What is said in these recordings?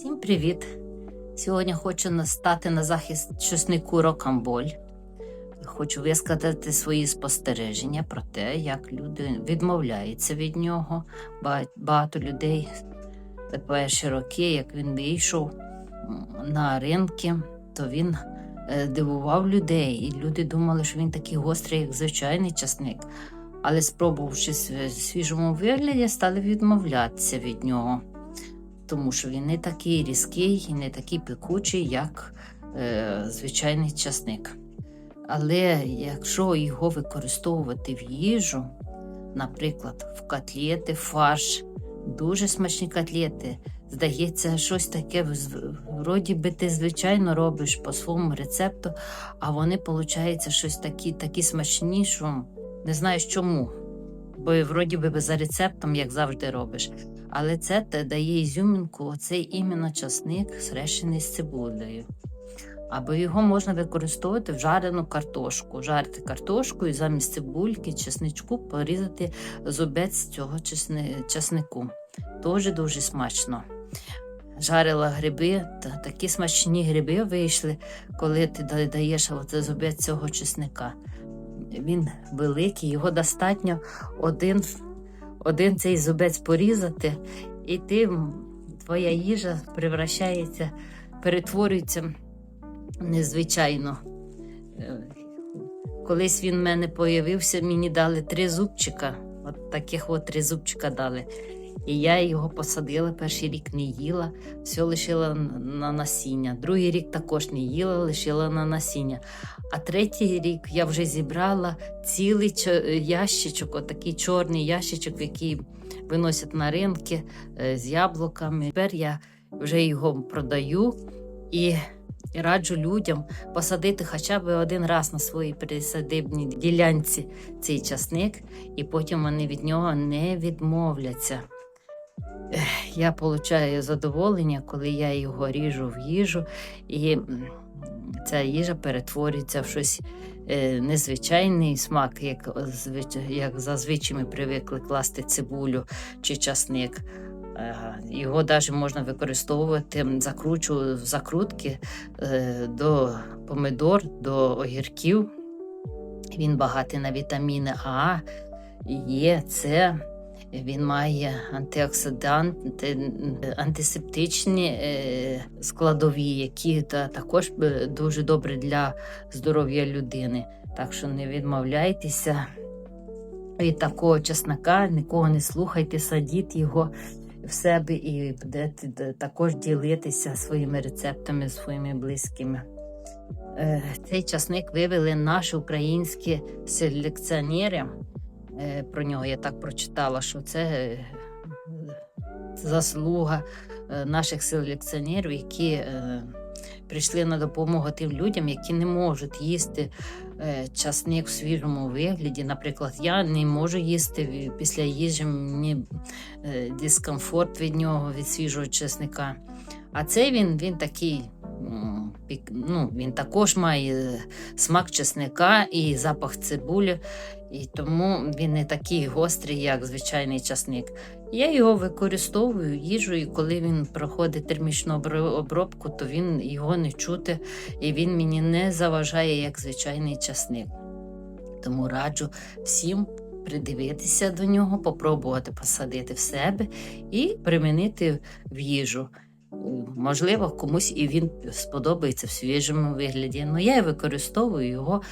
Всім привіт! Сьогодні хочу настати на захист чеснику рокамболь. Хочу висказати свої спостереження про те, як люди відмовляються від нього. Багато людей перші роки, як він вийшов на ринки, то він е, дивував людей, і люди думали, що він такий гострий, як звичайний часник. Але спробувавши в свіжому вигляді, стали відмовлятися від нього тому що він не такий різкий і не такий пекучий, як е, звичайний часник. Але якщо його використовувати в їжу, наприклад, в котлети, фарш, дуже смачні котлети, здається, щось таке, вроді би ти звичайно робиш по своєму рецепту, а вони, виходить, щось такі, такі смачні, що не знаєш чому. Бо вроді би за рецептом, як завжди робиш. Але це дає ізюмінку, оцей іменно часник зрешений з цибулею. Або його можна використовувати в жарену картошку. Жарити картошку і замість цибульки, чесничку порізати зубець цього чесни- часнику. Дуже смачно. Жарила гриби, та такі смачні гриби вийшли, коли ти да- даєш оце зубець цього чесника. Він великий, його достатньо один один цей зубець порізати, і ти, твоя їжа превращається, перетворюється незвичайно. Е, Колись він в мене появився, мені дали три зубчика. От таких от три зубчика дали. І я його посадила, перший рік не їла, все лишила на насіння. Другий рік також не їла, лишила на насіння. А третій рік я вже зібрала цілий ящичок, отакий чорний ящичок, який виносять на ринки е, з яблуками. Тепер я вже його продаю і раджу людям посадити хоча б один раз на своїй присадибній ділянці цей часник, і потім вони від нього не відмовляться. Я отримую задоволення, коли я його ріжу в їжу, і ця їжа перетворюється в щось е, незвичайний смак, як, як зазвичай ми привикли класти цибулю чи часник. Е, Його навіть можна використовувати, закручу закрутки е, до помидор, до огірків. Він багатий на вітаміни А, Є, С. Він має антиоксиданти, антисептичні е, складові, які також е, дуже добрі для здоров'я людини. Так що не відмовляйтеся від такого чеснока, нікого не слухайте, садіть його в себе і будете також ділитися своїми рецептами своїми близькими. Е, Цей часник вивели наші українські селекціонери. Е, Про нього я так прочитала, що це е, заслуга е, наших селекціонерів, які прийшли на допомогу тим людям, які не можуть їсти часник в свіжому вигляді. Наприклад, я не можу їсти після їжі, мені дискомфорт від нього, від свіжого чесника. А цей він, він такий. Пік- Ну, він також має е, смак чесника і запах цибулі, і тому він не такий гострий, як звичайний часник. Я його використовую їжу, і коли він проходить термічну обробку, то він його не чути, і він мені не заважає як звичайний часник. Тому раджу всім придивитися до нього, попробувати посадити в себе і примінити в їжу. Можливо, комусь і він сподобається в свіжому вигляді. але я використовую його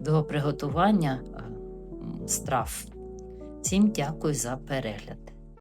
до приготування е, страв. Всім дякую за перегляд.